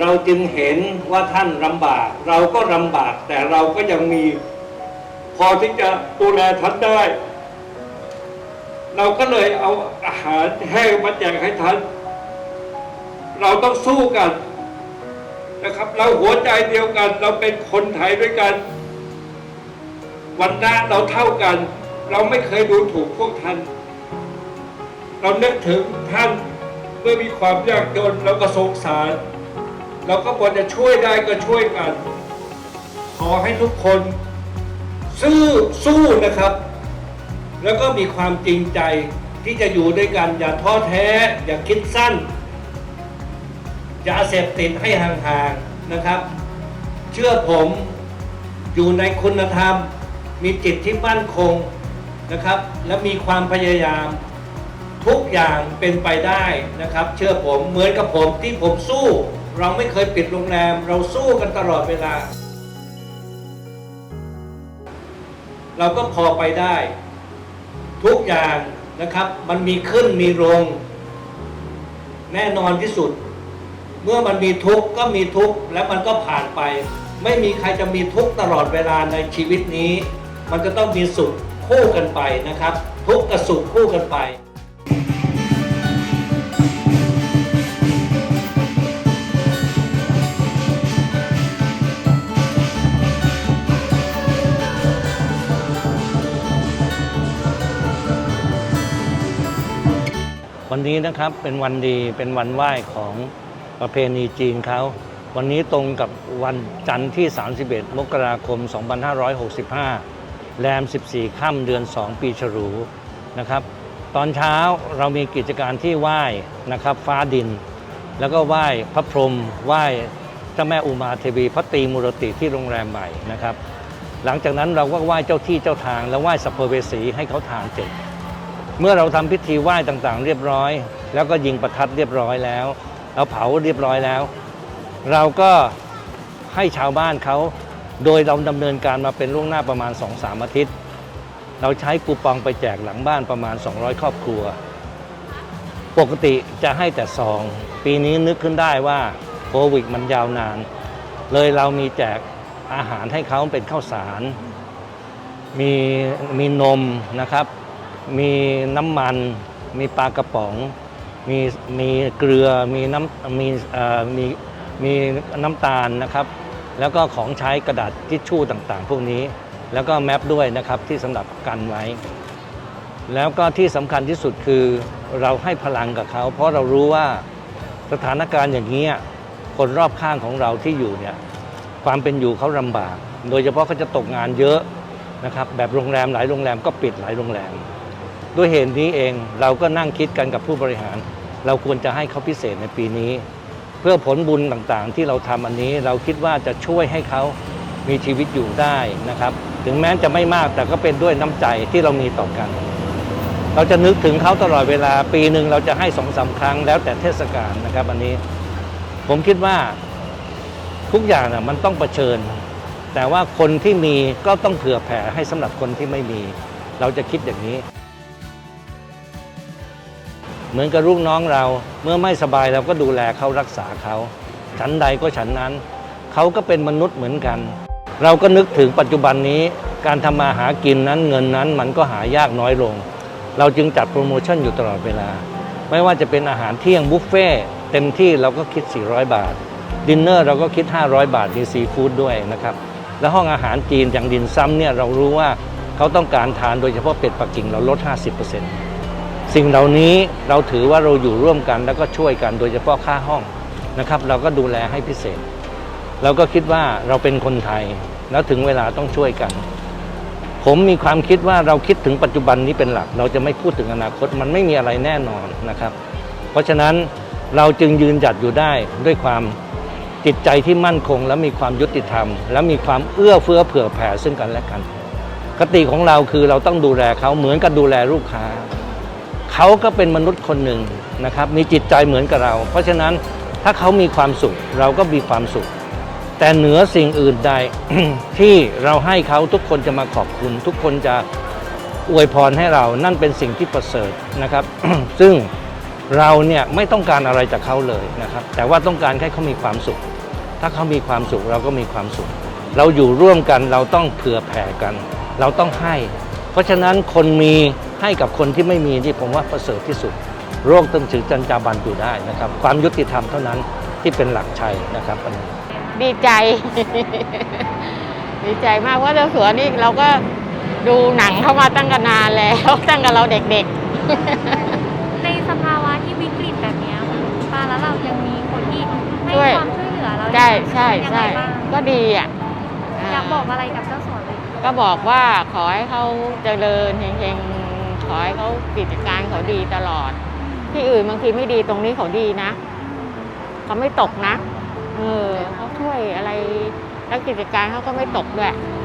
เราจึงเห็นว่าท่านลำบาก เราก็ลำบาก แต่เราก็ยังมี พอที่จะดูแลท่านได้ เราก็เลยเอาอาหารแห้งมาแจกให้ท่าน เราต้องสู้กันนะครับ เราหัวใจเดียวกัน เราเป็นคนไทยด้วยกันวันหน้าเราเท่ากัน เราไม่เคยดูถูกพวกท่าน เรานึกถึงท่านเมื่อมีความยากจนเราก็สงสาร เราก็ควรจะช่วยได้ก็ช่วยกัน ขอให้ทุกคนสู้สู้นะครับ แล้วก็มีความจริงใจที่จะอยู่ด้วยกัน อย่าท้อแท้ อย่าคิดสั้น อย่าเสพติดให้ห่างๆนะครับ เชื่อผมอยู่ในคุณธรรม มีจิตที่มั่นคงนะครับ และมีความพยายามทุกอย่างเป็นไปได้นะครับ เชื่อผมเหมือนกับผมที่ผมสู้ เราไม่เคยปิดโรงแรม เราสู้กันตลอดเวลา เราก็พอไปได้ ทุกอย่างนะครับ มันมีขึ้นมีลง แน่นอนที่สุด เมื่อมันมีทุกข์ก็มีทุกข์และมันก็ผ่านไป ไม่มีใครจะมีทุกข์ตลอดเวลาในชีวิตนี้ มันจะต้องมีสุขคู่กันไปนะครับ ทุกข์กับสุขคู่กันไป วันนี้นะครับเป็นวันดีเป็นวันไหว้ของประเพณีจีนเขา วันนี้ตรงกับวันจันทร์ที่ 31 มกราคม 2565 แรม 14 ค่ำเดือน 2 ปีฉลูนะครับ ตอนเช้าเรามีกิจการที่ไหว้นะครับฟ้าดิน แล้วก็ไหว้พระพรหมไหว้เจ้าแม่อุมาเทวีพระตีมุรติที่โรงแรมใหม่นะครับ หลังจากนั้นเราก็ไหว้เจ้าที่เจ้าทาง แล้วไหว้สัพเพเวสีให้เขาทานเสร็จ เมื่อเราทำพิธีไหว้ต่างๆ เรียบร้อย แล้วก็ยิงประทัดเรียบร้อยแล้ว เราเผาเรียบร้อยแล้ว เราก็ให้ชาวบ้านเขาโดยเราดำเนินการมาเป็นล่วงหน้าประมาณ 2-3 อาทิตย์ เราใช้คูปองไปแจกหลังบ้านประมาณ 200 ครอบครัว ปกติจะให้แต่ซอง ปีนี้นึกขึ้นได้ว่าโควิดมันยาวนาน เลยเรามีแจกอาหารให้เขาเป็นข้าวสาร มีมีนมนะครับ มีน้ำมัน มีปลากระป๋อง มีมีเกลือมีน้ำมีมีมีน้ำตาลนะครับ แล้วก็ของใช้กระดาษทิชชู่ต่างๆ พวกนี้ แล้วก็แมปด้วยนะครับที่สำหรับกันไว้ แล้วก็ที่สำคัญที่สุดคือเราให้พลังกับเขา เพราะเรารู้ว่าสถานการณ์อย่างนี้คนรอบข้างของเราที่อยู่เนี่ยความเป็นอยู่เขาลำบาก โดยเฉพาะเขาจะตกงานเยอะนะครับแบบโรงแรมหลายโรงแรมก็ปิดหลายโรงแรม ด้วยเหตุนี้เองเราก็นั่งคิดกันกับผู้บริหาร เราควรจะให้เขาพิเศษในปีนี้ เพื่อผลบุญต่างๆ ที่เราทำอันนี้เราคิดว่าจะช่วยให้เขามีชีวิตอยู่ได้นะครับ ถึงแม้จะไม่มากแต่ก็เป็นด้วยน้ำใจที่เรามีต่อกัน เราจะนึกถึงเขาตลอดเวลาปีหนึ่งเราจะให้สองสาครั้งแล้วแต่เทศกาลนะครับอันนี้ ผมคิดว่าทุกอย่างนะมันต้องเผชิญ แต่ว่าคนที่มีก็ต้องเผื่อแผ่ให้สำหรับคนที่ไม่มี เราจะคิดอย่างนี้ เหมือนกับลูกน้องเราเมื่อไม่สบายเราก็ดูแลเขารักษาเขาฉันใดก็ฉันนั้น เขาก็เป็นมนุษย์เหมือนกัน เราก็นึกถึงปัจจุบันนี้การทำมาหากินนั้นเงินนั้นมันก็หายากน้อยลง เราจึงจัดโปรโมชั่นอยู่ตลอดเวลา ไม่ว่าจะเป็นอาหารเที่ยงบุฟเฟ่เต็มที่เราก็คิด 400 บาท ดินเนอร์เราก็คิด 500 บาทมีซีฟู้ดด้วยนะครับและห้องอาหารจีนอย่างดินซ้ำเนี่ยเรารู้ว่าเขาต้องการทานโดยเฉพาะเป็ดปักกิ่งเราลด 50% สิ่งเหล่านี้เราถือว่าเราอยู่ร่วมกันแล้วก็ช่วยกันโดยเฉพาะค่าห้องนะครับ เราก็ดูแลให้พิเศษ เราก็คิดว่าเราเป็นคนไทย แล้วถึงเวลาต้องช่วยกัน ผมมีความคิดว่าเราคิดถึงปัจจุบันนี้เป็นหลัก เราจะไม่พูดถึงอนาคตมันไม่มีอะไรแน่นอนนะครับ เพราะฉะนั้นเราจึงยืนหยัดอยู่ได้ด้วยความจิตใจที่มั่นคง และมีความยุติธรรม และมีความเอื้อเฟื้อเผื่อแผ่ซึ่งกันและกัน คติของเราคือเราต้องดูแลเขาเหมือนกับดูแลลูกค้า เขาก็เป็นมนุษย์คนหนึ่งนะครับ มีจิตใจเหมือนกับเรา เพราะฉะนั้นถ้าเขามีความสุขเราก็มีความสุข แต่เหนือสิ่งอื่นใดที่เราให้เขาทุกคนจะมาขอบคุณ ทุกคนจะอวยพรให้เรานั่นเป็นสิ่งที่ประเสริฐนะครับ ซึ่งเราเนี่ยไม่ต้องการอะไรจากเขาเลยนะครับ แต่ว่าต้องการให้เขามีความสุข ถ้าเขามีความสุขเราก็มีความสุข เราอยู่ร่วมกันเราต้องเผื่อแผ่กัน เราต้องให้ เพราะฉะนั้นคนมี ให้กับคนที่ไม่มีที่ผมว่าประเสริฐที่สุด โรคตึงถือจันจาบันอยู่ได้นะครับ ความยุติธรรมเท่านั้นที่เป็นหลักชัยนะครับอันนี้ดีใจ ดีใจมากเพราะเจ้าสัวนี่เราก็ดูหนังเข้ามาตั้งกันนานแล้วตั้งแต่เราเด็กในสภาวะที่วิกฤตแบบเนี้ยคุณป้าแล้วเรายังมีคนที่ให้ช่วยความช่วยเหลือเราๆใช่ใช่ยังใช่ไงบ้างก็ดีอะอยากบอกอะไรกับเจ้าสัวเลยก็บอกว่าขอให้เขาเจริญเฮงๆข อให้เขากิจการเขาดีตลอด ที่อื่นบางทีไม่ดีตรงนี้เขาดีนะเขาไม่ตกนะ เออเขาช่วยอะไรแล้วกิจการเขาก็ไม่ตกด้วยอ